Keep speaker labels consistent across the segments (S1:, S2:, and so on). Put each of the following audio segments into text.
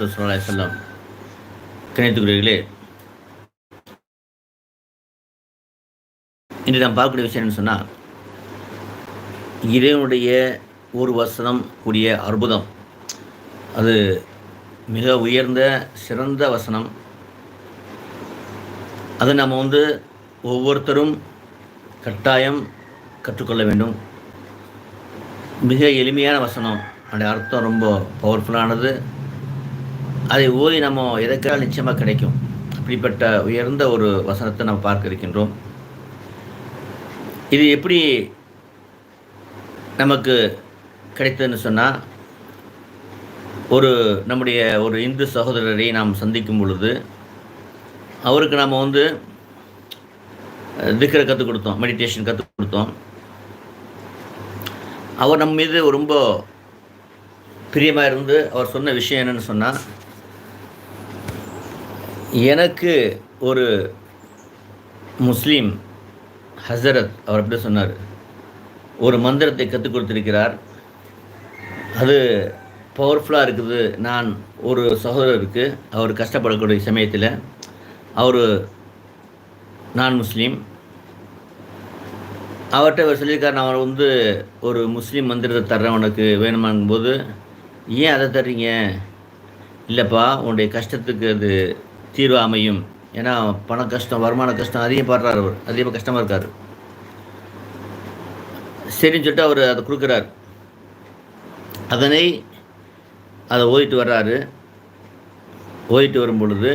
S1: ரசூல் செல்லம் கணித்துக்குரியர்களே இன்று நாம் பார்க்கக்கூடிய விஷயம் என்ன சொன்னால் இறைவனுடைய ஒரு வசனம் கூடிய அற்புதம். அது மிக உயர்ந்த சிறந்த வசனம். அதை நம்ம வந்து ஒவ்வொருத்தரும் கட்டாயம் கற்றுக்கொள்ள வேண்டும். மிக எளிமையான வசனம். அதோடைய அர்த்தம் ரொம்ப பவர்ஃபுல்லானது அதை ஓதி நம்ம எதற்காக நிச்சயமாக கிடைக்கும்? அப்படிப்பட்ட உயர்ந்த ஒரு வசனத்தை நம்ம பார்க்க இருக்கின்றோம். இது எப்படி நமக்கு கிடைத்ததுன்னு சொன்னால் ஒரு நம்முடைய ஒரு இந்து சகோதரரை நாம் சந்திக்கும் பொழுது அவருக்கு நாம் வந்து திக்கரை கற்றுக் கொடுத்தோம் மெடிடேஷன் கற்றுக் கொடுத்தோம். அவர் நம்ம மீது ரொம்ப பிரியமாக இருந்து அவர் சொன்ன விஷயம் என்னென்னு சொன்னால் எனக்கு ஒரு முஸ்லீம் ஹசரத் அவர் அப்படி சொன்னார். ஒரு மந்திரத்தை கற்றுக் கொடுத்திருக்கிறார். அது பவர்ஃபுல்லாக இருக்குது. நான் ஒரு சகோதரருக்கு அவர் கஷ்டப்படக்கூடிய சமயத்தில் அவர் நான் முஸ்லீம். அவர்கிட்ட அவர் சொல்லியிருக்கார் நான் அவர் வந்து ஒரு முஸ்லீம் மந்திரத்தை தர்றேன் உனக்கு வேணுமாங்கும்போது. ஏன் அதை தர்றீங்க? இல்லைப்பா உன்னுடைய கஷ்டத்துக்கு அது தீர்வு அமையும். ஏன்னா பண கஷ்டம் வருமான கஷ்டம் அதிகப்படுறார் அவர். அதிகமாக கஷ்டமாக இருக்கார். சரின்னு சொல்லிட்டு அவர் அதை கொடுக்குறார். அதனை அதை ஓதிட்டு வர்றாரு. ஓதிட்டு வரும் பொழுது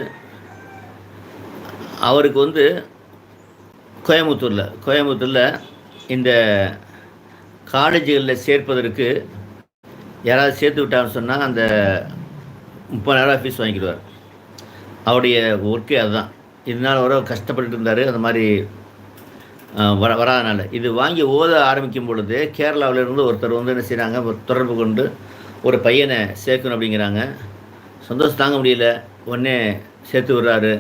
S1: அவருக்கு வந்து கோயம்புத்தூரில் கோயம்புத்தூரில் இந்த காலேஜுகளில் சேர்ப்பதற்கு யாராவது சேர்த்து விட்டாங்கன்னு சொன்னால் அந்த முப்பதாயிரம் ஃபீஸ் வாங்கிடுவார் அவருடைய ஒர்க்கே அதுதான். இதனால் வர கஷ்டப்பட்டு இருந்தார் அந்த மாதிரி வர வராதனால. இது வாங்கி ஓத ஆரம்பிக்கும் பொழுது கேரளாவிலேருந்து ஒருத்தர் வந்து என்ன செய்கிறாங்க தொடர்பு கொண்டு ஒரு பையனை சேர்க்கணும் அப்படிங்கிறாங்க. சந்தோஷம் தாங்க முடியல. உடனே சேர்த்து விடுறாரு.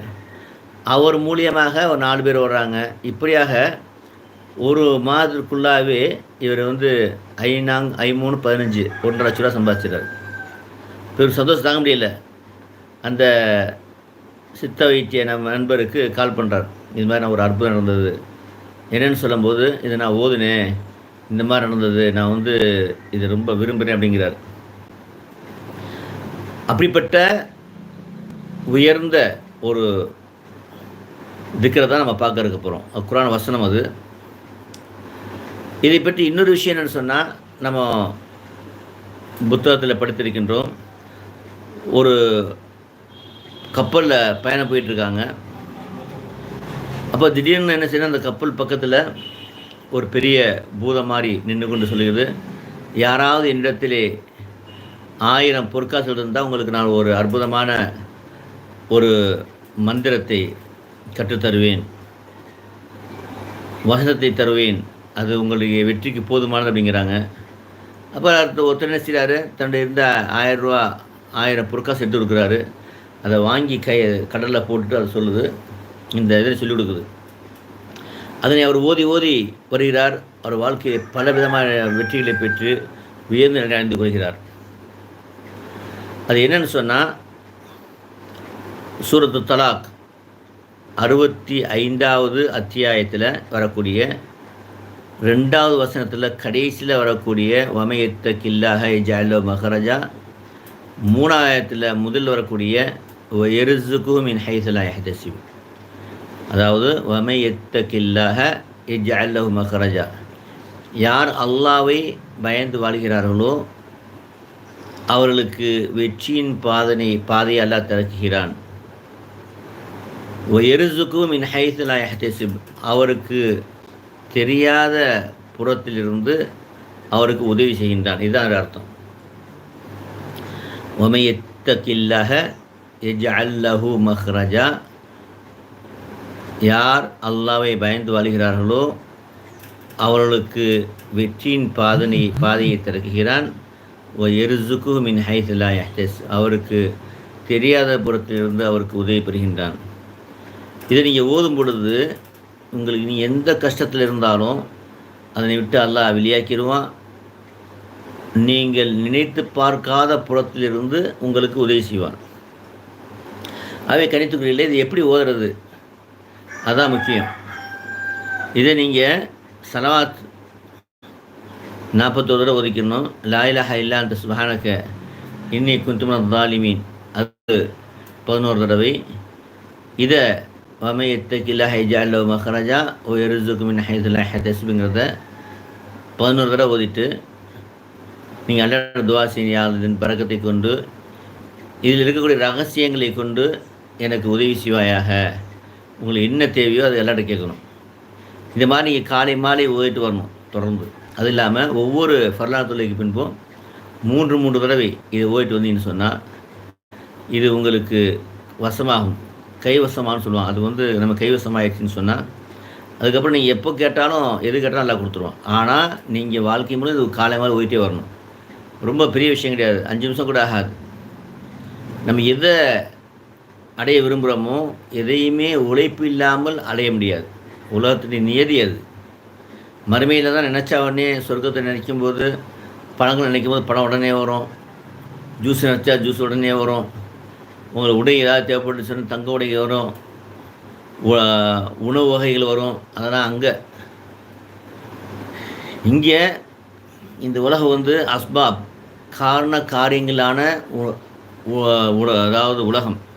S1: அவர் மூலியமாக ஒரு நாலு பேர் வர்றாங்க இப்படியாக ஒரு மாதத்துக்குள்ளாகவே இவர் வந்து ஐநாங் ஐமூணு பதினஞ்சு ஒன்றரை லட்ச ரூபா சம்பாதிச்சிடார் இவர் சந்தோஷம் தாங்க முடியல. அந்த சித்த வைத்திய நம்ம நண்பருக்கு கால் பண்ணுறார் இது மாதிரி நான் ஒரு அற்புதம் நடந்தது. என்னென்னு சொல்லும்போது இதை நான் ஓதுனேன் இந்த மாதிரி நடந்தது நான் வந்து இதை ரொம்ப விரும்புகிறேன் அப்படிங்கிறார். அப்படிப்பட்ட உயர்ந்த ஒரு திக்கரை தான் நம்ம பார்க்க இருக்க போகிறோம் குரான் வசனம் அது. இதை பற்றி இன்னொரு விஷயம் என்னென்னு சொன்னால் நம்ம புத்தகத்தில் படித்திருக்கின்றோம். ஒரு கப்பலில் பயணம் போயிட்டுருக்காங்க. அப்போ திடீர்னு என்ன செய்யணும் அந்த கப்பல் பக்கத்தில் ஒரு பெரிய பூதம் மாதிரி நின்று கொண்டு சொல்லுகிறது. யாராவது என்னிடத்திலே ஆயிரம் பொற்காசு இருந்தால் உங்களுக்கு நான் ஒரு அற்புதமான ஒரு மந்திரத்தை கற்றுத்தருவேன் வசனத்தை தருவேன். அது உங்களுக்கு வெற்றிக்கு போதுமானது அப்படிங்கிறாங்க. அப்போ அடுத்த ஒருத்தர் என்ன செய்கிறாரு தன்னுடைய இருந்த ஆயிரம் ரூபா ஆயிரம் பொற்காசு எடுத்து கொடுக்குறாரு. அதை வாங்கி கை கடலில் போட்டுட்டு அதை சொல்லுது. இந்த இதை சொல்லிக் கொடுக்குது. அதனை அவர் ஓதி ஓதி வருகிறார். அவர் வாழ்க்கையில் பல விதமான வெற்றிகளை பெற்று உயர்ந்து நடந்து கொள்கிறார். அது என்னன்னு சொன்னால் சூரத்து தலாக் அறுபத்தி ஐந்தாவது அத்தியாயத்தில் வரக்கூடிய ரெண்டாவது வசனத்தில் கடைசியில் வரக்கூடிய வமயத்த கில்லாக ஜாலோ மகாராஜா மூணாயிரத்தில் முதல் வரக்கூடிய எருசுகு மின் ஹைசலா எஹதசிவ் அதாவது வமை எத்தக்கில்லாக இஜ் மஹரஜா யார் அல்லாவை பயந்து வாழ்கிறார்களோ அவர்களுக்கு வெற்றியின் பாதனை பாதையை அல்லா திறக்குகிறான். எருசுக்கும் மின் ஹைசலா எஹ்தசிப் அவருக்கு தெரியாத புறத்திலிருந்து அவருக்கு உதவி செய்கின்றான். இதுதான் அர்த்தம். ஒமையத்தக்கில்லாக எஜ் மஹ்ரஜா. யார் அல்லாவை பயந்து வாழ்கிறார்களோ அவர்களுக்கு வெற்றியின் பாதனை பாதையை திறக்குகிறான் ஓ எருசுக்கு மின் ஹைசலா எஹ்டஸ் அவருக்கு தெரியாத புறத்திலிருந்து அவருக்கு உதவி பெறுகின்றான். இதை நீங்கள் ஓதும் பொழுது உங்களுக்கு நீ எந்த கஷ்டத்தில் இருந்தாலும் அதனை விட்டு அல்லாஹ் வெளியாக்கிடுவான். நீங்கள் நினைத்து பார்க்காத புறத்திலிருந்து உங்களுக்கு உதவி செய்வான். அவை கணித்துக்குரியல இது எப்படி ஓதுறது? அதான் முக்கியம். இதை நீங்கள் சலவாத் நாற்பத்தோரு தடவை ஒதுக்கணும் லாயிலாக இல்லா அந்த சுபானக்க இன்னி குந்துமன் தாலிமீன் அது பதினோரு தடவை. இதை வமையத்தக்கில்லா அல்ல மஹராஜா ஓ எருசுக்குமின் ஹைதுல்லா ஹெதஸ்புங்கிறத பதினோரு தடவை ஓதிட்டு நீங்கள் அல்லாட துவா செய்யாததின் பறக்கத்தை கொண்டு இதில் இருக்கக்கூடிய ரகசியங்களை கொண்டு எனக்கு உதவி செய்வாயாக. உங்களுக்கு என்ன தேவையோ அது எல்லார்ட்ட கேட்கணும். இந்த மாதிரி நீங்கள் காலை மாலை ஓதிட்டு வரணும் தொடர்ந்து. அது இல்லாமல் ஒவ்வொரு வரலாறு தொழிலுக்கு பின்பும் மூன்று மூன்று தடவை இதை ஓதிட்டு வந்தீங்கன்னு சொன்னால் இது உங்களுக்கு வசமாகும். கைவசமானு சொல்லுவாங்க. அது வந்து நம்ம கைவசமாகிடுச்சின்னு சொன்னால் அதுக்கப்புறம் நீங்கள் எப்போ கேட்டாலும் எது கேட்டாலும் நல்லா கொடுத்துருவோம். ஆனால் நீங்கள் வாழ்க்கை முழு இது காலை மாதிரி ஓயிட்டே வரணும். ரொம்ப பெரிய விஷயம் கிடையாது. அஞ்சு நிமிஷம் கூட ஆகாது. நம்ம எதை அடைய விரும்புகிறோமோ எதையுமே உழைப்பு இல்லாமல் அடைய முடியாது. உலகத்தின் நியதி அது. மறுமையில் தான் நினச்சா உடனே சொர்க்கத்தை நினைக்கும் போது பழங்கள் நினைக்கும் போது பழம் உடனே வரும். ஜூஸ் நினச்சா ஜூஸ் உடனே வரும். உங்களுக்கு உடை ஏதாவது தேவைப்பட்டுச்சுன்னு தங்க உடை வரும். உணவு வகைகள் வரும். அதெல்லாம் அங்கே. இங்கே இந்த உலகம் வந்து அஸ்பாப் காரண காரியங்களான உ- உ- அதாவது உலகம்.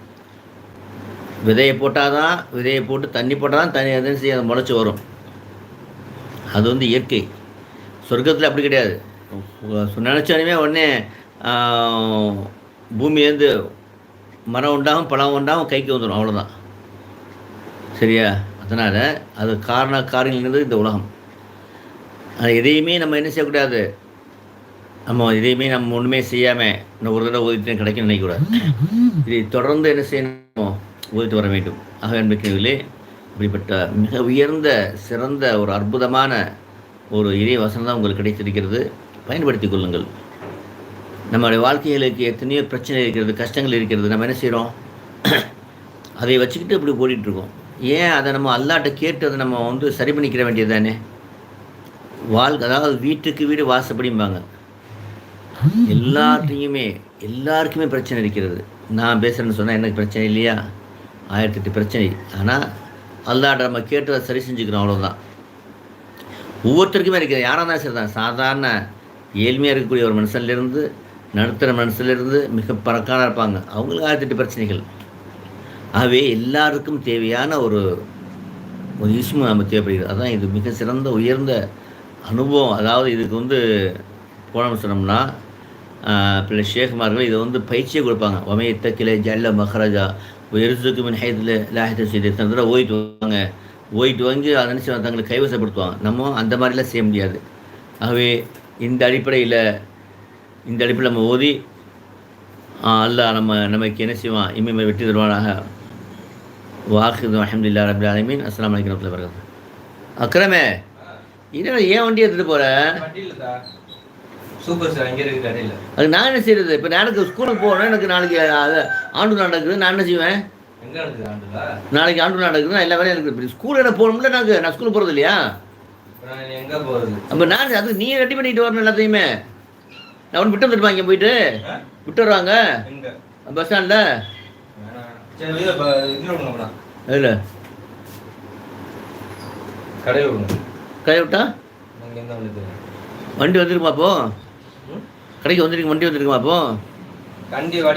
S1: விதையை போட்டால் தான் விதையை போட்டு தண்ணி போட்டால் தான் தண்ணி எதுவும் செய்ய அது முளைச்சி வரும். அது வந்து இயற்கை. சொர்க்கத்தில் அப்படி கிடையாது. நினச்சாலுமே உடனே பூமியிலேருந்து மரம் உண்டாகும் பழம் உண்டாகும் கைக்கு வந்துடும் அவ்வளோதான் சரியா? அதனால் அது காரண காரியங்கள் இந்த உலகம். அது எதையுமே நம்ம என்ன செய்யக்கூடாது? நம்ம எதையுமே நம்ம ஒன்றுமே செய்யாமல் இன்னும் ஒரு தடவை ஓதிட்டு கிடைக்கும்னு நினைக்கக்கூடாது. இதை தொடர்ந்து என்ன செய்யணும் ஓதிட்டு வர வேண்டும். ஆக என்பர்களே இப்படிப்பட்ட மிக உயர்ந்த சிறந்த ஒரு அற்புதமான ஒரு இறை வசனம் தான் உங்களுக்கு கிடைத்திருக்கிறது. பயன்படுத்திக் கொள்ளுங்கள். நம்மளுடைய வாழ்க்கைகளுக்கு எத்தனையோ பிரச்சனை இருக்கிறது கஷ்டங்கள் இருக்கிறது. நம்ம என்ன செய்கிறோம் அதை வச்சுக்கிட்டு இப்படி ஓடிட்டுருக்கோம். ஏன் அதை நம்ம அல்லாட்ட கேட்டு அதை நம்ம வந்து சரி பண்ணிக்கிற வேண்டியது தானே? வாழ்க்கை அதாவது வீட்டுக்கு வீடு வாசப்படிம்பாங்க. எல்லாத்தையுமே எல்லாருக்குமே பிரச்சனை இருக்கிறது. நான் பேசுகிறேன்னு சொன்னால் எனக்கு பிரச்சனை இல்லையா? ஆயிரத்தி எட்டு பிரச்சனை. ஆனால் அல்லாட நம்ம கேட்டு அதை சரி செஞ்சுக்கிறோம் அவ்வளோதான் ஒவ்வொருத்தருக்குமே இருக்குது யாராக இருந்தாலும் சரி தான் சாதாரண ஏழ்மையாக இருக்கக்கூடிய ஒரு மனுஷன்லேருந்து நடுத்தர மனுஷன்லேருந்து மிக பறக்கான இருப்பாங்க. அவங்களுக்கு ஆயிரத்தி எட்டு பிரச்சனைகள். ஆகவே எல்லாருக்கும் தேவையான ஒரு ஒரு இஸ்மு நம்ம தேவைப்படுகிறது. அதான் இது மிக சிறந்த உயர்ந்த அனுபவம். அதாவது இதுக்கு வந்து போனோம்னு சொன்னோம்னா பிள்ளை ஷேகுமார்கள் இதை வந்து பயிற்சியை கொடுப்பாங்க. ஒமையத்த கிளை ஜல்ல மஹராஜா எரிசுக்கு மின் ஹைதில் லாஹித செய்து தந்திர ஓயிட்டு வாங்க ஓயிட்டு வாங்கி அதை நினச்சி தங்களுக்கு கைவசப்படுத்துவாங்க நம்ம அந்த மாதிரிலாம் செய்ய முடியாது ஆகவே இந்த அடிப்படையில் இந்த அடிப்படையில் நம்ம ஓதி ஆஹ், அல்லாஹ் நம்ம நமக்கு என்ன செய்வான் இம்மை வெற்றி தருவானாக வாக்குது அஹமதுல்லா ரபுல் ஆலமீன் அஸ்லாம் வலைக்கம் வரகாத்து அக்ரமே என்னடா ஏன் வண்டி எடுத்துகிட்டு போகிற
S2: சூப்பர் சார் அங்கே இருக்கு கடையில்.
S1: அது நான் என்ன செய்யறது இப்போ நாளைக்கு ஸ்கூலுக்கு போகிறேன் எனக்கு நாளைக்கு அது ஆண்டு நடக்குது. நான் என்ன செய்வேன்? நாளைக்கு ஆண்டு நடக்குது நான் எல்லா வேலையும் இருக்குது இப்போ ஸ்கூல் என்ன போகணும்ல நாங்கள் நான் ஸ்கூலுக்கு போகிறது இல்லையா? அப்போ நான் அது நீ ரெடி பண்ணிட்டு வரணும் எல்லாத்தையுமே. நான் ஒன்று விட்டு வந்துருப்பாங்க இங்கே போயிட்டு? விட்டு வருவாங்க? பஸ் ஸ்டாண்டில் இல்லை
S2: கடையில் விடுங்க
S1: கை விட்டா? வண்டி வந்துருக்குமா அப்போ?
S2: ம்
S1: கடைக்கு வந்துருக்கு வண்டி வந்துருக்குமா அப்போ?
S2: கண்டி வடி